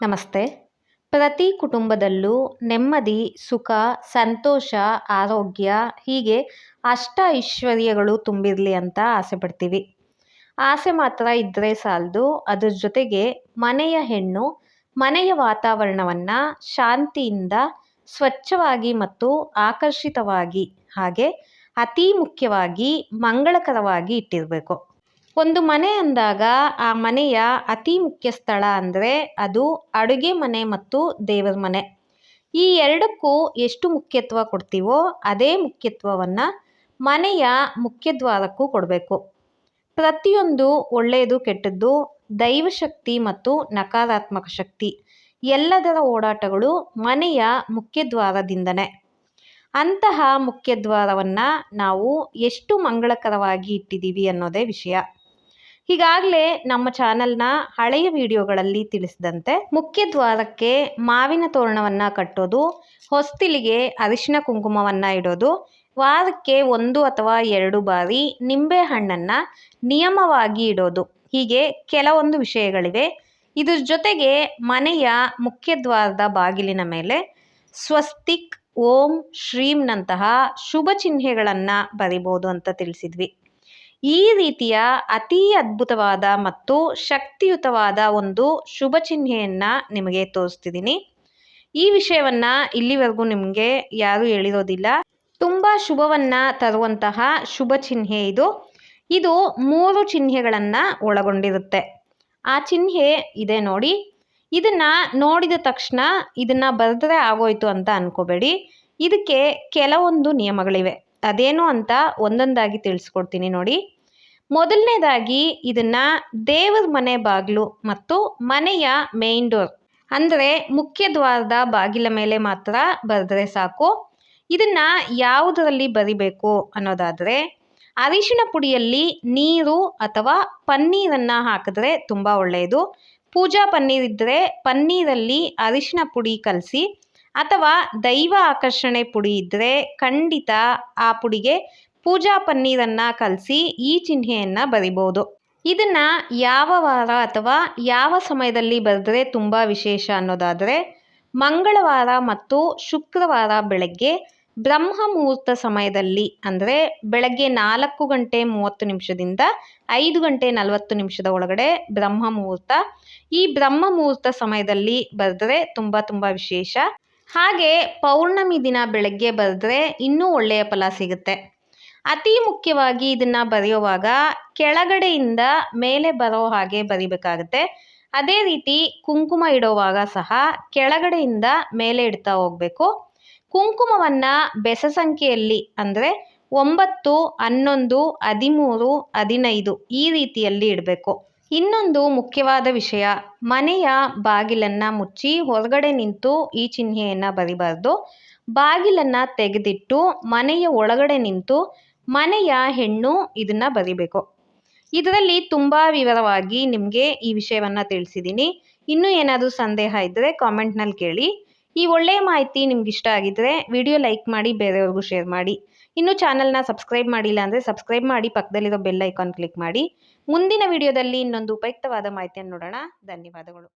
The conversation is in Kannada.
ನಮಸ್ತೆ. ಪ್ರತಿ ಕುಟುಂಬದಲ್ಲೂ ನೆಮ್ಮದಿ, ಸುಖ, ಸಂತೋಷ, ಆರೋಗ್ಯ ಹೀಗೆ ಅಷ್ಟ ಐಶ್ವರ್ಯಗಳು ತುಂಬಿರಲಿ ಅಂತ ಆಸೆ ಪಡ್ತೀವಿ ಆಸೆ ಮಾತ್ರ ಇದ್ದರೆ ಸಾಲದು, ಅದರ ಜೊತೆಗೆ ಮನೆಯ ಹೆಣ್ಣು, ಮನೆಯ ವಾತಾವರಣವನ್ನು ಶಾಂತಿಯಿಂದ ಸ್ವಚ್ಛವಾಗಿ ಮತ್ತು ಆಕರ್ಷಿತವಾಗಿ ಹಾಗೆ ಅತೀ ಮುಖ್ಯವಾಗಿ ಮಂಗಳಕರವಾಗಿ ಇಟ್ಟಿರಬೇಕು. ಒಂದು ಮನೆ ಅಂದಾಗ ಆ ಮನೆಯ ಅತಿ ಮುಖ್ಯ ಸ್ಥಳ ಅಂದರೆ ಅದು ಅಡುಗೆ ಮನೆ ಮತ್ತು ದೇವರ ಮನೆ. ಈ ಎರಡಕ್ಕೂ ಎಷ್ಟು ಮುಖ್ಯತ್ವ ಕೊಡ್ತೀವೋ ಅದೇ ಮುಖ್ಯತ್ವವನ್ನು ಮನೆಯ ಮುಖ್ಯದ್ವಾರಕ್ಕೂ ಕೊಡಬೇಕು. ಪ್ರತಿಯೊಂದು ಒಳ್ಳೆಯದು ಕೆಟ್ಟದ್ದು, ದೈವಶಕ್ತಿ ಮತ್ತು ನಕಾರಾತ್ಮಕ ಶಕ್ತಿ ಎಲ್ಲದರ ಓಡಾಟಗಳು ಮನೆಯ ಮುಖ್ಯದ್ವಾರದಿಂದನೇ ಅಂತಹ ಮುಖ್ಯದ್ವಾರವನ್ನು ನಾವು ಎಷ್ಟು ಮಂಗಳಕರವಾಗಿ ಇಟ್ಟಿದ್ದೀವಿ ಅನ್ನೋದೇ ವಿಷಯ. ಈಗಾಗಲೇ ನಮ್ಮ ಚಾನಲ್ನ ಹಳೆಯ ವಿಡಿಯೋಗಳಲ್ಲಿ ತಿಳಿಸಿದಂತೆ ಮುಖ್ಯ ದ್ವಾರಕ್ಕೆ ಮಾವಿನ ತೋರಣವನ್ನು ಕಟ್ಟೋದು, ಹೊಸ್ತಿಲಿಗೆ ಅರಿಶಿನ ಕುಂಕುಮವನ್ನು ಇಡೋದು, ವಾರಕ್ಕೆ ಒಂದು ಅಥವಾ ಎರಡು ಬಾರಿ ನಿಂಬೆ ಹಣ್ಣನ್ನು ನಿಯಮವಾಗಿ ಇಡೋದು. ಹೀಗೆ ಕೆಲವೊಂದು ವಿಷಯಗಳಿವೆ. ಇದ್ರ ಜೊತೆಗೆ ಮನೆಯ ಮುಖ್ಯ ದ್ವಾರದ ಬಾಗಿಲಿನ ಮೇಲೆ ಸ್ವಸ್ತಿಕ್ ಓಂ ಶ್ರೀಂನಂತಹ ಶುಭ ಚಿಹ್ನೆಗಳನ್ನು ಬರಿಬೋದು ಅಂತ ತಿಳಿಸಿದ್ವಿ. ಈ ರೀತಿಯ ಅತೀ ಅದ್ಭುತವಾದ ಮತ್ತು ಶಕ್ತಿಯುತವಾದ ಒಂದು ಶುಭ ಚಿಹ್ನೆಯನ್ನು ನಿಮಗೆ ತೋರಿಸ್ತಿದ್ದೀನಿ. ಈ ವಿಷಯವನ್ನು ಇಲ್ಲಿವರೆಗೂ ನಿಮಗೆ ಯಾರೂ ಹೇಳಿರೋದಿಲ್ಲ. ತುಂಬ ಶುಭವನ್ನು ತರುವಂತಹ ಶುಭ ಚಿಹ್ನೆ ಇದು. ಇದು ಮೂರು ಚಿಹ್ನೆಗಳನ್ನು ಒಳಗೊಂಡಿರುತ್ತೆ. ಆ ಚಿಹ್ನೆ ಇದೆ ನೋಡಿ. ಇದನ್ನು ನೋಡಿದ ತಕ್ಷಣ ಇದನ್ನು ಬರೆದ್ರೆ ಆಗೋಯ್ತು ಅಂತ ಅನ್ಕೋಬೇಡಿ. ಇದಕ್ಕೆ ಕೆಲವೊಂದು ನಿಯಮಗಳಿವೆ. ಅದೇನು ಅಂತ ಒಂದೊಂದಾಗಿ ತಿಳಿಸ್ಕೊಡ್ತೀನಿ ನೋಡಿ. ಮೊದಲನೇದಾಗಿ ಇದನ್ನು ದೇವರ ಮನೆ ಬಾಗಿಲು ಮತ್ತು ಮನೆಯ ಮೇನ್ ಡೋರ್ ಅಂದರೆ ಮುಖ್ಯ ದ್ವಾರದ ಬಾಗಿಲ ಮೇಲೆ ಮಾತ್ರ ಬರೆದ್ರೆ ಸಾಕು. ಇದನ್ನು ಯಾವುದರಲ್ಲಿ ಬರಿಬೇಕು ಅನ್ನೋದಾದರೆ ಅರಿಶಿನ ಪುಡಿಯಲ್ಲಿ ನೀರು ಅಥವಾ ಪನ್ನೀರನ್ನು ಹಾಕಿದ್ರೆ ತುಂಬ ಒಳ್ಳೆಯದು. ಪೂಜಾ ಪನ್ನೀರ್ ಇದ್ದರೆ ಪನ್ನೀರಲ್ಲಿ ಅರಿಶಿಣ ಪುಡಿ ಕಲಸಿ ಅಥವಾ ದೈವ ಆಕರ್ಷಣೆ ಪುಡಿ ಇದ್ದರೆ ಖಂಡಿತ ಆ ಪುಡಿಗೆ ಪೂಜಾ ಪನ್ನೀರನ್ನು ಕಲಸಿ ಈ ಚಿಹ್ನೆಯನ್ನು ಬರಿಬೋದು. ಇದನ್ನು ಯಾವ ವಾರ ಅಥವಾ ಯಾವ ಸಮಯದಲ್ಲಿ ಬರೆದ್ರೆ ತುಂಬ ವಿಶೇಷ ಅನ್ನೋದಾದರೆ, ಮಂಗಳವಾರ ಮತ್ತು ಶುಕ್ರವಾರ ಬೆಳಗ್ಗೆ ಬ್ರಹ್ಮ ಮುಹೂರ್ತ ಸಮಯದಲ್ಲಿ ಅಂದರೆ ಬೆಳಗ್ಗೆ ನಾಲ್ಕು ಗಂಟೆ ಮೂವತ್ತು ನಿಮಿಷದಿಂದ ಐದು ಗಂಟೆ ನಲವತ್ತು ನಿಮಿಷದ ಒಳಗಡೆ ಬ್ರಹ್ಮ ಮುಹೂರ್ತ. ಈ ಬ್ರಹ್ಮ ಮುಹೂರ್ತ ಸಮಯದಲ್ಲಿ ಬರೆದ್ರೆ ತುಂಬ ತುಂಬ ವಿಶೇಷ. ಹಾಗೆ ಪೌರ್ಣಮಿ ದಿನ ಬೆಳಗ್ಗೆ ಬರೆದ್ರೆ ಇನ್ನೂ ಒಳ್ಳೆಯ ಫಲ ಸಿಗುತ್ತೆ. ಅತಿ ಮುಖ್ಯವಾಗಿ ಇದನ್ನು ಬರೆಯುವಾಗ ಕೆಳಗಡೆಯಿಂದ ಮೇಲೆ ಬರೋ ಹಾಗೆ ಬರಿಬೇಕಾಗುತ್ತೆ. ಅದೇ ರೀತಿ ಕುಂಕುಮ ಇಡುವಾಗ ಸಹ ಕೆಳಗಡೆಯಿಂದ ಮೇಲೆ ಇಡ್ತಾ ಹೋಗಬೇಕು. ಕುಂಕುಮವನ್ನು ಬೆಸ ಸಂಖ್ಯೆಯಲ್ಲಿ ಅಂದರೆ ಒಂಬತ್ತು, ಹನ್ನೊಂದು, ಹದಿಮೂರು, ಹದಿನೈದು ಈ ರೀತಿಯಲ್ಲಿ ಇಡಬೇಕು. ಇನ್ನೊಂದು ಮುಖ್ಯವಾದ ವಿಷಯ, ಮನೆಯ ಬಾಗಿಲನ್ನು ಮುಚ್ಚಿ ಹೊರಗಡೆ ನಿಂತು ಈ ಚಿಹ್ನೆಯನ್ನು ಬರಿಬಾರ್ದು. ಬಾಗಿಲನ್ನು ತೆಗೆದಿಟ್ಟು ಮನೆಯ ಒಳಗಡೆ ನಿಂತು ಮನೆಯ ಹೆಣ್ಣು ಇದನ್ನು ಬರಿಬೇಕು. ಇದರಲ್ಲಿ ತುಂಬ ವಿವರವಾಗಿ ನಿಮಗೆ ಈ ವಿಷಯವನ್ನು ತಿಳಿಸಿದ್ದೀನಿ ಇನ್ನೂ ಏನಾದರೂ ಸಂದೇಹ ಇದ್ದರೆ ಕಾಮೆಂಟ್ನಲ್ಲಿ ಕೇಳಿ. ಈ ಒಳ್ಳೆಯ ಮಾಹಿತಿ ನಿಮ್ಗೆ ಇಷ್ಟ ಆಗಿದ್ದರೆ ವಿಡಿಯೋ ಲೈಕ್ ಮಾಡಿ ಬೇರೆಯವ್ರಿಗೂ ಶೇರ್ ಮಾಡಿ. ಇನ್ನೂ ಚಾನಲ್ನ ಸಬ್ಸ್ಕ್ರೈಬ್ ಮಾಡಿಲ್ಲ ಅಂದರೆ ಸಬ್ಸ್ಕ್ರೈಬ್ ಮಾಡಿ ಪಕ್ಕದಲ್ಲಿರೋ ಬೆಲ್ ಐಕಾನ್ ಕ್ಲಿಕ್ ಮಾಡಿ. ಮುಂದಿನ ವಿಡಿಯೋದಲ್ಲಿ ಇನ್ನೊಂದು ಉಪಯುಕ್ತವಾದ ಮಾಹಿತಿಯನ್ನು ನೋಡೋಣ. ಧನ್ಯವಾದಗಳು.